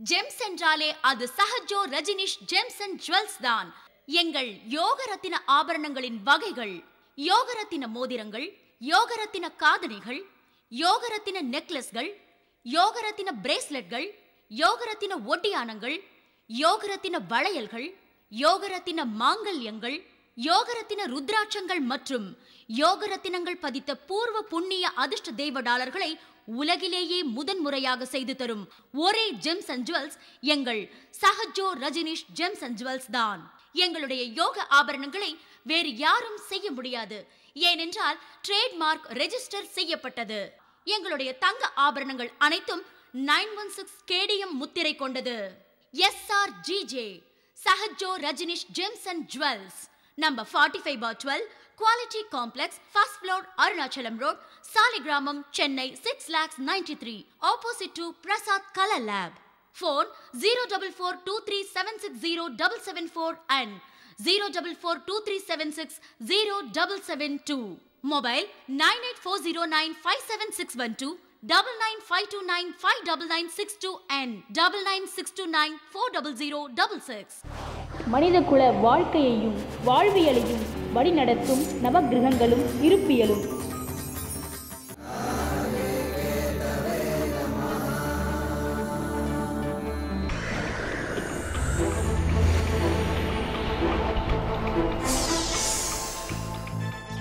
Gems என்றாலே அது Sahajo Rajinish gems and jewels தான். எங்கள் யோகரத்தின ஆபரணங்களின் வகைகள் யோகரத்தின மோதிரங்கள் யோகரத்தின காதணிகள் யோகரத்தின நெக்லஸ்கள் யோகரத்தின பிரேஸ்லெட்கள் யோகரத்தின ஒட்டியானங்கள் யோகரத்தின வளையல்கள் யோகரத்தின மாங்கல்யங்கள் யோகரத்தின ருத்ராட்சங்கள் மற்றும் யோகரத்தினங்கள் பதித்த பூர்வ புண்ணிய அதிர்ஷ்ட தெய்வ டாலர்களை உலகிலேயே முதன்முறையாக செய்து தரும் ஒரே ஜெம்ஸ் அண்ட் ஜுவல்ஸ் எங்கள் Sahajo Rajinish gems and jewels தான். எங்களுடைய யோக ஆபரணங்களை வேறு யாரும் செய்ய முடியாது. ஏனென்றால் ட்ரேட்மார்க் ரெஜிஸ்டர் செய்யப்பட்டது. எங்களுடைய தங்க ஆபரணங்கள் அனைத்தும் நைன் ஒன் சிக்ஸ் கேடிஎம் முத்திரை கொண்டது. S R G J Sahajo Rajinish gems and jewels. Number forty five bar twelve quality complex first floor Arunachalam road Saligramam Chennai six lakhs ninety three opposite to Prasad colour lab phone zero double four two three seven six zero double seven four and zero double four two three seven six zero double seven two mobile nine eight four zero nine five seven six one two double nine five two nine five double nine six two and double nine six two nine four double zero double six மனிதகுல வாழ்க்கையையும் வாழ்வியலையும் வழிநடத்தும் நவகிரகங்களும் இருப்பியலும்.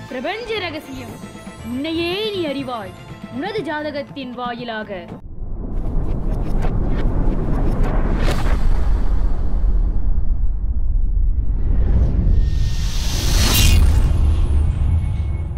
பிரபஞ்ச ரகசியம் உன்னையே நீ அறிவாய். உனது ஜாதகத்தின் வாயிலாக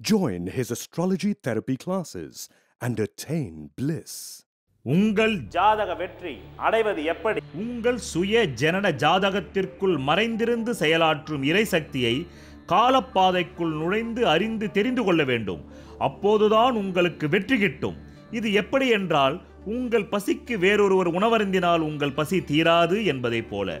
Join his astrology therapy classes and attain bliss. உங்கள் ஜாதக வெற்றி அடைவது எப்படி? உங்கள் சுய ஜனன ஜாதகத்திற்குள் மறைந்திருந்து செயலாற்றும் இறைசக்தியை காலப்பாதைக்குள் நுழைந்து அறிந்து தெரிந்து கொள்ள வேண்டும். அப்போதுதான் உங்களுக்கு வெற்றி கிட்டும். இது எப்படி என்றால் உங்கள் பசிக்கு வேறொருவர் உணவருந்தினால் உங்கள் பசி தீராது என்பதைப் போல.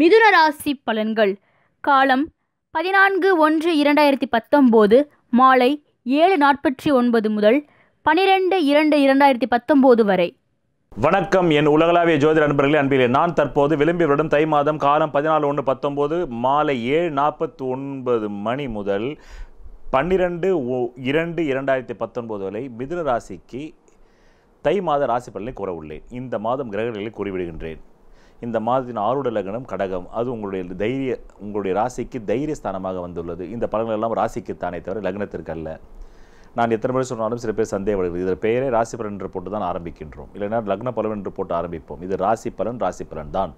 மிதுன ராசி பலன்கள். காலம் பதினான்கு ஒன்று இரண்டாயிரத்தி பத்தொம்போது மாலை ஏழு நாற்பத்தி ஒன்பது முதல் பனிரெண்டு இரண்டு இரண்டாயிரத்தி பத்தொம்போது வரை. வணக்கம். என் உலகளாவிய ஜோதிட நண்பர்களே அன்பிலே நான் தற்போது விளம்பி வருடம் தை மாதம் காலம் பதினாலு ஒன்று பத்தொம்போது மாலை ஏழு நாற்பத்தி ஒன்பது மணி முதல் பன்னிரெண்டு இரண்டு இரண்டாயிரத்தி பத்தொன்பது வரை மிதுன ராசிக்கு தை மாத ராசி பலனை கூற உள்ளேன். இந்த மாதம் கிரகங்களை கூறிவிடுகின்றேன். இந்த மாதத்தின் ஆருட லக்னம் கடகம். அது உங்களுடைய தைரிய உங்களுடைய ராசிக்கு தைரிய ஸ்தானமாக வந்துள்ளது. இந்த பலன்கள் எல்லாம் ராசிக்குத்தானே தவிர லக்னத்திற்கு அல்ல நான் எத்தனை முறை சொன்னாலும் சில பேர் சந்தேகப்படுகிறது. இதில் பெயரே ராசி பலன் என்று போட்டு தான் ஆரம்பிக்கின்றோம். இல்லைன்னா லக்ன பலன் என்று போட்டு ஆரம்பிப்போம். இது ராசி பலன் ராசி பலன் தான்.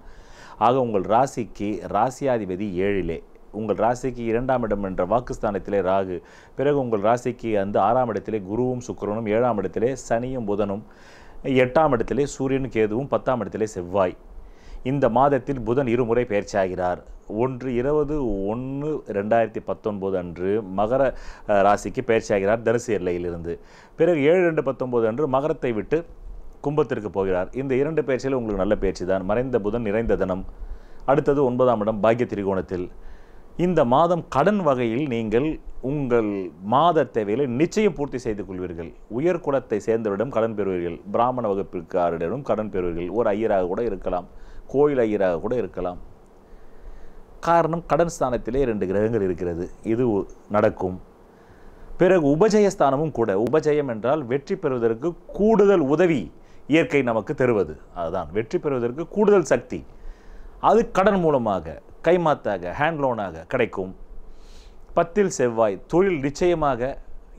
ஆக உங்கள் ராசிக்கு ராசியாதிபதி ஏழிலே உங்கள் ராசிக்கு இரண்டாம் இடம் என்ற வாக்குஸ்தானத்திலே ராகு பிறகு உங்கள் ராசிக்கு அந்த ஆறாம் இடத்திலே குருவும் சுக்கரனும் ஏழாம் இடத்திலே சனியும் புதனும் எட்டாம் இடத்திலே சூரியன் கேதுவும் பத்தாம் இடத்திலே செவ்வாய். இந்த மாதத்தில் புதன் இருமுறை பயிற்சியாகிறார் ஒன்று இருபது ஒன்று ரெண்டாயிரத்தி பத்தொன்பது அன்று மகர ராசிக்கு பயிற்சியாகிறார் தனுசு எல்லையிலிருந்து. பிறகு ஏழு ரெண்டு பத்தொன்பது அன்று மகரத்தை விட்டு கும்பத்திற்கு போகிறார். இந்த இரண்டு பயிற்சியில் உங்களுக்கு நல்ல பயிற்சி தான். மறைந்த புதன் நிறைந்த தினம். அடுத்தது ஒன்பதாம் இடம் பாக்கிய திரிகோணத்தில் இந்த மாதம் கடன் வகையில் நீங்கள் உங்கள் மாத தேவைகளை நிச்சயம் பூர்த்தி செய்து கொள்வீர்கள். உயர் குலத்தை சேர்ந்தவரிடம் கடன் பெறுவீர்கள். பிராமண வகுப்பிற்காரிடம் கடன் பெறுவீர்கள். ஒரு ஐயராக கூட இருக்கலாம். கோயில் ஐயராக கூட இருக்கலாம். காரணம் கடன் ஸ்தானத்திலே இரண்டு கிரகங்கள் இருக்கிறது. இது நடக்கும். பிறகு உபஜயஸ்தானமும் கூட. உபஜயம் என்றால் வெற்றி பெறுவதற்கு கூடுதல் உதவி இயற்கை நமக்கு தருவது. அதுதான். வெற்றி பெறுவதற்கு கூடுதல் சக்தி. அது கடன் மூலமாக. கைமாத்தாக ஹேண்ட் லோனாக கிடைக்கும். பத்தில் செவ்வாய் தொழில் நிச்சயமாக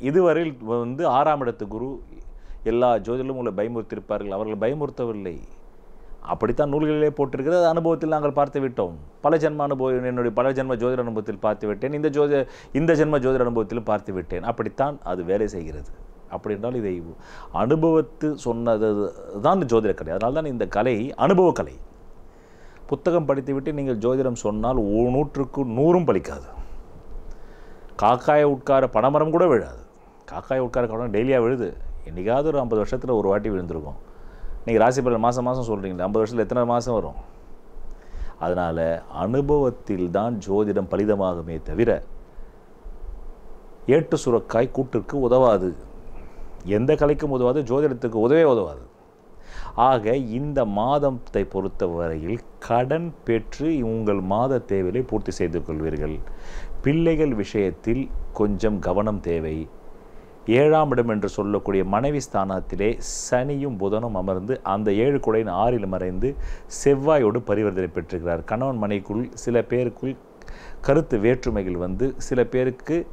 இதுவரையில் வந்து ஆறாம் இடத்து குரு எல்லா ஜோதிடலும் உங்களை பயமுறுத்தியிருப்பார்கள். அவர்கள் பயமுறுத்தவில்லை. அப்படித்தான் நூல்களிலே போட்டிருக்கிறது. அது அனுபவத்தில் நாங்கள் பார்த்து விட்டோம். பல ஜென்ம அனுபவம் என்னுடைய பல ஜென்ம ஜோதிட அனுபவத்தில் பார்த்து விட்டேன். இந்த ஜோதி இந்த ஜென்ம ஜோதிட அனுபவத்திலும் பார்த்து விட்டேன். அப்படித்தான் அது வேலை செய்கிறது. அப்படி என்றால் இதை அனுபவத்து சொன்னது தான் ஜோதிட கலை அதனால்தான் இந்த கலை அனுபவ கலை புத்தகம் படித்துவிட்டு நீங்கள் ஜோதிடம் சொன்னால் ஓ- நூற்றுக்கு நூறும் பலிக்காது. காக்காயை உட்கார பனைமரம் கூட விழாது. காக்காயை உட்கார கடன் டெய்லியாக விழுது. என்றைக்காவது ஒரு ஐம்பது வருஷத்தில் ஒரு வாட்டி விழுந்திருக்கும். நீங்கள் ராசி பலன் மாதம் மாதம் சொல்கிறீங்களே ஐம்பது வருஷத்தில் எத்தனை மாதம் வரும்? அதனால் அனுபவத்தில் தான் ஜோதிடம் பலிதமாகுமே தவிர ஏட்டு சுரக்காய் கூட்டிற்கு உதவாது. எந்த கலைக்கும் உதவாது ஜோதிடத்துக்கு உதவே உதவாது. ஆக இந்த மாதத்தை பொறுத்தவரையில் கடன் பெற்று உங்கள் மாத தேவையை பூர்த்தி செய்து கொள்வீர்கள். பிள்ளைகள் விஷயத்தில் கொஞ்சம் கவனம் தேவை. ஏழாம் இடம் என்று சொல்லக்கூடிய மனைவி ஸ்தானத்திலே சனியும் புதனும் அமர்ந்து அந்த ஏழு குடையின் ஆறில் மறைந்து செவ்வாயோடு பரிவர்த்தனை பெற்றிருக்கிறார். கணவன் மனைக்குள் சில பேருக்குள் கருத்து வேற்றுமைகள் வந்து சில பேருக்கு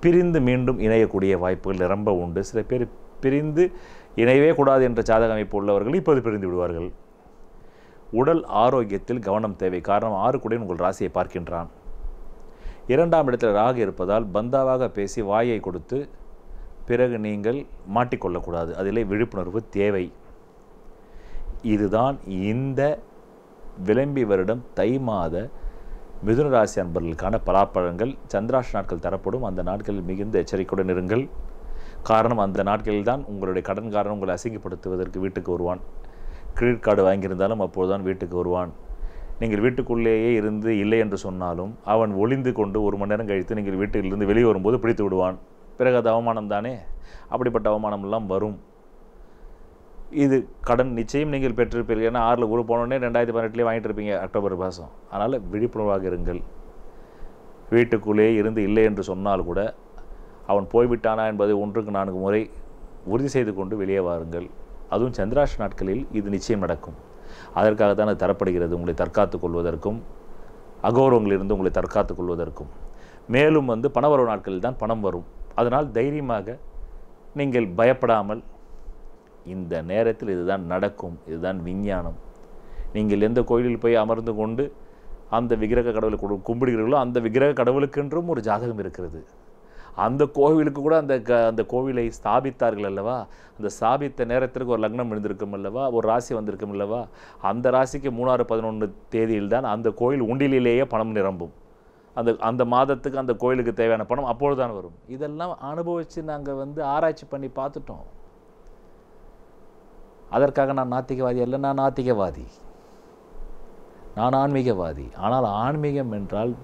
பிரிந்து மீண்டும் இணையக்கூடிய வாய்ப்புகள் நிரம்ப உண்டு. சில பேர் பிரிந்து இணையவே கூடாது என்ற ஜாதக அமைப்பு உள்ளவர்கள் இப்போது பிரிந்து விடுவார்கள். உடல் ஆரோக்கியத்தில் கவனம் தேவை. காரணம் ஆறு கூட உங்கள் ராசியை பார்க்கின்றான். இரண்டாம் இடத்தில் ராகு இருப்பதால் பந்தாவாக பேசி வாயை கொடுத்து பிறகு நீங்கள் மாட்டிக்கொள்ளக்கூடாது. அதிலே விழிப்புணர்வு தேவை. இதுதான் இந்த விளம்பி வருடம் தை மாத மிதுன ராசி அன்பர்களுக்கான பலாப்பழங்கள். சந்திராஷ் நாட்கள் தரப்படும். அந்த நாட்களில் மிகுந்த எச்சரிக்கையுடன் இருங்கள். காரணம் அந்த நாட்களில் தான் உங்களுடைய கடன்காரன் உங்களை அசிங்கப்படுத்துவதற்கு வீட்டுக்கு வருவான். கிரெடிட் கார்டு வாங்கியிருந்தாலும் அப்போதுதான் வீட்டுக்கு வருவான். நீங்கள் வீட்டுக்குள்ளேயே இருந்து இல்லை என்று சொன்னாலும் அவன் ஒளிந்து கொண்டு ஒரு மணி நேரம் கழித்து நீங்கள் வீட்டிலிருந்து வெளியே வரும்போது பிடித்து விடுவான். பிறகு அது அவமானம் தானே? அப்படிப்பட்ட அவமானம் எல்லாம் வரும். இது கடன் நிச்சயம் நீங்கள் பெற்றிருப்பீர்கள் ஏன்னா ஆறில் குரு போனோடனே ரெண்டாயிரத்தி பதினெட்டுலேயே வாங்கிட்டு இருப்பீங்க அக்டோபர் மாதம் அதனால் விழிப்புணர்வாக இருங்கள். வீட்டுக்குள்ளேயே இருந்து இல்லை என்று சொன்னால் கூட அவன் போய்விட்டானா என்பதை ஒன்றுக்கு நான்கு முறை உறுதி செய்து கொண்டு வெளியே வாருங்கள். அதுவும் சந்திராஷ் நாட்களில் இது நிச்சயம் நடக்கும். அதற்காக தான் அது தரப்படுகிறது. உங்களை தற்காத்துக் கொள்வதற்கும் அகௌரவங்களிலிருந்து உங்களை தற்காத்துக் கொள்வதற்கும். மேலும் வந்து பணவரவு நாட்களில் தான் பணம் வரும். அதனால் தைரியமாக நீங்கள் பயப்படாமல் இந்த நேரத்தில் இதுதான் நடக்கும். இதுதான் விஞ்ஞானம். நீங்கள் எந்த கோயிலில் போய் அமர்ந்து கொண்டு அந்த விக்கிரக கடவுளை கும்பிடுகிறீர்களோ அந்த விக்கிரக கடவுளுக்கென்றும் ஒரு ஜாதகம் இருக்கிறது. அந்த கோவிலுக்கு கூட அந்த க அந்த கோவிலை ஸ்தாபித்தார்கள் அல்லவா? அந்த ஸ்தாபித்த நேரத்திற்கு ஒரு லக்னம் இருந்திருக்கும் அல்லவா? ஒரு ராசி வந்திருக்கும் அல்லவா? அந்த ராசிக்கு மூணாறு பதினொன்று தேதியில் தான் அந்த கோயில் உண்டிலேயே பணம் நிரம்பும். அந்த அந்த மாதத்துக்கு அந்த கோயிலுக்கு தேவையான பணம் அப்பொழுது தான் வரும். இதெல்லாம் அனுபவித்து நாங்கள் வந்து ஆராய்ச்சி பண்ணி பார்த்துட்டோம். அதற்காக நான் நாத்திகவாதி அல்ல நான் நாத்திகவாதி. நான் ஆன்மீகவாதி. ஆனால் ஆன்மீகம் என்றால்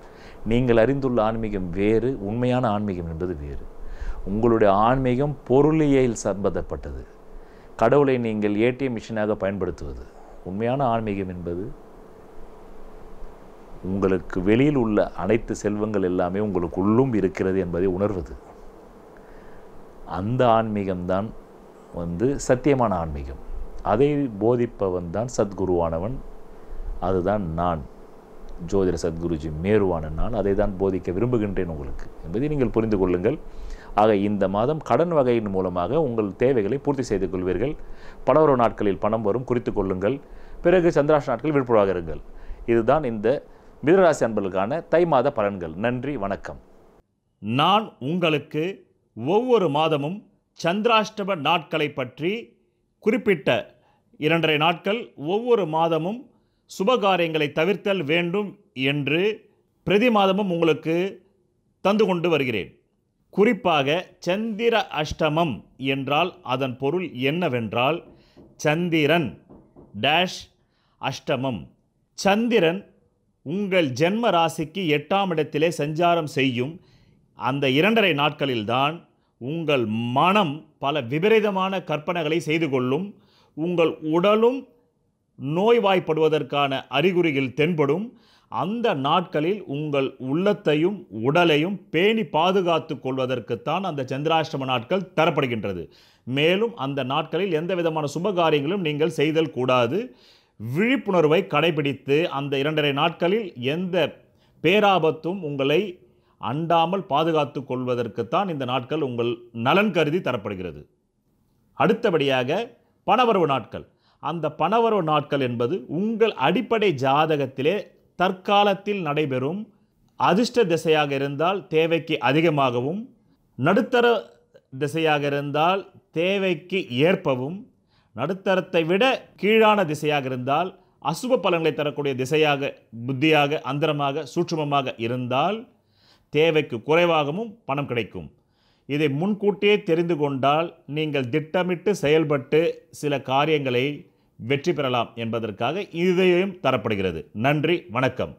நீங்கள் அறிந்துள்ள ஆன்மீகம் வேறு உண்மையான ஆன்மீகம் என்பது வேறு. உங்களுடைய ஆன்மீகம் பொருளியல் சம்பந்தப்பட்டது. கடவுளை நீங்கள் ஏடிஎம் மிஷினாக பயன்படுத்துவது உண்மையான ஆன்மீகம் என்பது. உங்களுக்கு வெளியில் உள்ள அனைத்து செல்வங்கள் எல்லாமே உங்களுக்கு உள்ளும் இருக்கிறது என்பதை உணர்வது. அந்த ஆன்மீகம்தான் வந்து சத்தியமான ஆன்மீகம். அதை போதிப்பவன் தான் சத்குருவானவன். அதுதான் நான். ஜோதிட சத்குருஜி மேருவான நான். அதை தான் போதிக்க விரும்புகின்றேன் உங்களுக்கு. என்பதை நீங்கள் புரிந்து கொள்ளுங்கள். ஆக இந்த மாதம் கடன் வகையின் மூலமாக உங்கள் தேவைகளை பூர்த்தி செய்து கொள்வீர்கள். பணவரவு நாட்களில் பணம் வரும் குறித்து கொள்ளுங்கள். பிறகு சந்திராஷ் நாட்கள் விழிப்புணர்வாக இருங்கள். இதுதான் இந்த மிதராசி அன்பர்களுக்கான தை மாத பலன்கள். நன்றி வணக்கம். நான் உங்களுக்கு ஒவ்வொரு மாதமும் சந்திராஷ்டம நாட்களை பற்றி குறிப்பிட்ட இரண்டரை நாட்கள் ஒவ்வொரு மாதமும் சுபகாரியங்களை தவிர்த்தல் வேண்டும் என்று பிரதி மாதமும் உங்களுக்கு தந்து கொண்டு வருகிறேன். குறிப்பாக சந்திர அஷ்டமம் என்றால் அதன் பொருள் என்னவென்றால் சந்திரன் டேஷ் அஷ்டமம். சந்திரன் உங்கள் ஜென்ம ராசிக்கு எட்டாம் இடத்திலே சஞ்சாரம் செய்யும் அந்த இரண்டரை நாட்களில்தான் உங்கள் மனம் பல விபரீதமான கற்பனைகளை செய்து கொள்ளும் உங்கள் உடலும் நோய்வாய்ப்படுவதற்கான அறிகுறிகள் தென்படும். அந்த நாட்களில் உங்கள் உள்ளத்தையும் உடலையும் பேணி பாதுகாத்து கொள்வதற்குத்தான் அந்த சந்திராஷ்டம நாட்கள் தரப்படுகின்றது. மேலும் அந்த நாட்களில் எந்த விதமான சுபகாரியங்களும் நீங்கள் செய்தல் கூடாது. விழிப்புணர்வை கடைபிடித்து அந்த இரண்டரை நாட்களில் எந்த பேராபத்தும் உங்களை அண்டாமல் பாதுகாத்து கொள்வதற்குத்தான் இந்த நாட்கள் உங்கள் நலன் கருதி தரப்படுகிறது. அடுத்தபடியாக பணவரவு நாட்கள். அந்த பணவரவு நாட்கள் என்பது உங்கள் அடிப்படை ஜாதகத்திலே தற்காலத்தில் நடைபெறும் அதிர்ஷ்ட திசையாக இருந்தால் தேவைக்கு அதிகமாகவும் நடுத்தர திசையாக இருந்தால் தேவைக்கு ஏற்பவும் நடுத்தரத்தை விட கீழான திசையாக இருந்தால் அசுப பலன்களை தரக்கூடிய திசையாக புத்தியாக அந்தரமாக சூட்சுமமாக இருந்தால் தேவைக்கு குறைவாகவும் பணம் கிடைக்கும். இதை முன்கூட்டியே தெரிந்து கொண்டால் நீங்கள் திட்டமிட்டு செயல்பட்டு சில காரியங்களை வெற்றி பெறலாம் என்பதற்காக இதையும் தரப்படுகிறது. நன்றி வணக்கம்.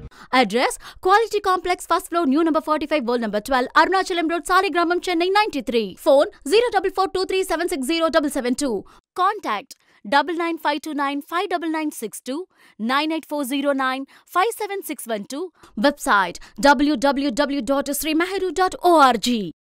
Address Quality Complex, first floor, new number 45, world number 12, Arunachalam Road, Sarigramam, Chennai 93. Phone 0442376072. Contact 99529-59962, website www.srimahiru.org.